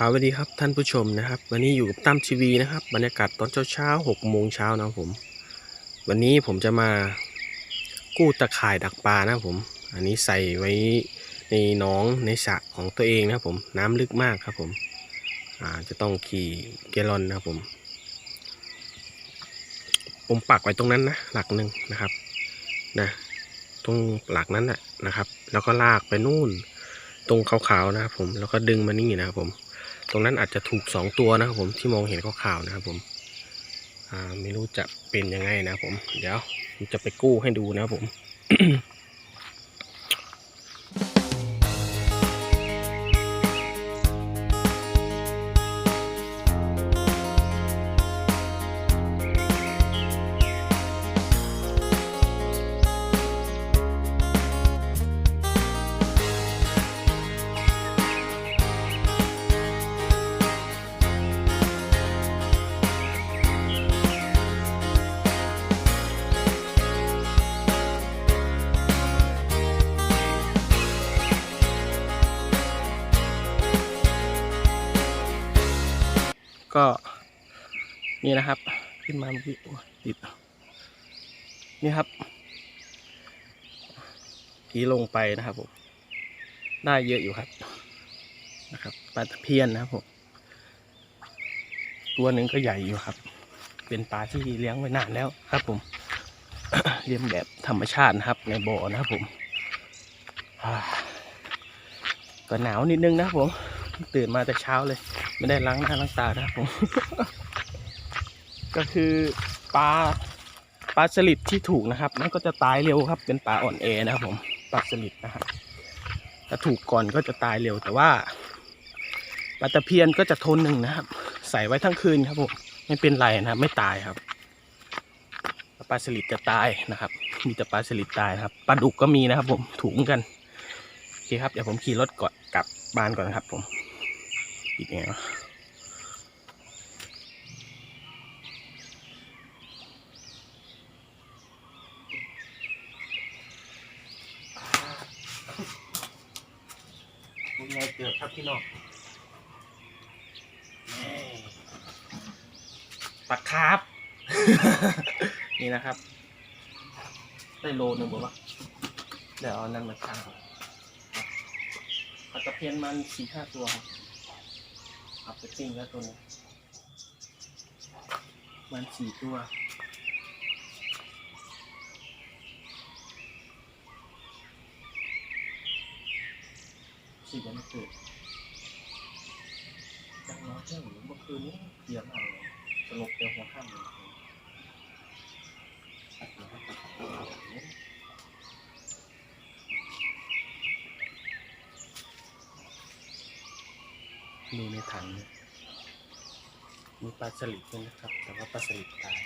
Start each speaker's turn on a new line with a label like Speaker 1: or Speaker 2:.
Speaker 1: ครับสวัสดีครับท่านผู้ชมนะครับ วันนี้อยู่กับตั้มทีวีนะครับ บรรยากาศตอนเช้าเช้าหกโมงเช้านะผม วันนี้ผมจะมากู้ตะข่ายดักปลานะผม อันนี้ใส่ไว้ในหนองในสระของตัวเองนะผม น้ำลึกมากครับผมอ่าจะต้องขี่เกลอนนะผม ผมปักไว้ตรงนั้นนะหลักหนึ่งนะครับนะตรงหลักนั้นนะนะครับ แล้วก็ลากไปนู่น ตรงขาวๆนะครับผมแล้วก็ดึงมานี่นะครับผม ตรงนั้นอาจจะถูกสองตัวนะครับผมที่มองเห็นขาวๆนะครับผมไม่รู้จะเป็นยังไงนะครับผม เดี๋ยวผมจะไปกู้ให้ดูนะครับผม ก็นี่นะครับ ขึ้นมาเมื่อกี้ติด นี่ครับทีลงไปนะครับผมได้เยอะอยู่ครับนะครับปลาตะเพียนนะครับผมตัวหนึ่งก็ใหญ่อยู่ครับ เป็นปลาที่เลี้ยงไว้นานแล้วครับ ผมเลี้ยงแบบธรรมชาตินะครับ ในบ่อนะครับผมก็หนาวนิดนึงนะครับผม ตื่นมาแต่เช้าเลย ไม่ได้ล้างหน้าล้างตานะครับผม ก็คือปลาปลาสลิดที่ถูกนะครับ มันก็จะตายเร็วครับ เป็นปลาอ่อนแอนะครับผมปลาสลิดนะครับถ้าถูกก่อนก็จะตายเร็วแต่ว่าปลาตะเพียนก็จะทนหนึ่งนะครับ ใส่ไว้ทั้งคืนครับผมไม่เป็นไรนะครับ ไม่ตายครับปลาสลิดจะตายนะครับ มีแต่ปลาสลิดตายนะครับปลาดุกก็มีนะครับ ผมถูกกันโอเคครับเดี๋ยวผมขี่รถก่อนกลับบ้านก่อนครับผม ปิดไงวะเป็นไงเกิดครับพี่น้องนี่ปลาคาร์ฟนี่นะครับ ได้โลหนึ่งบอกว่าเดี๋ยวเอานั่นมาชั่งก่อนปลาตะเพียนมันสี่ห้าตัวครับ เอาไปปิ้งแล้วตัวนี้มันสี่ตัวสี่วันเกิดจังน้อยเท่าหรือเมื่อคืนนี้เพียมเอาสลบเต็มหัวข้ามเลย ดูในถัง มีปลาสลิดด้วยนะครับ แต่ว่าปลาสลิดตาย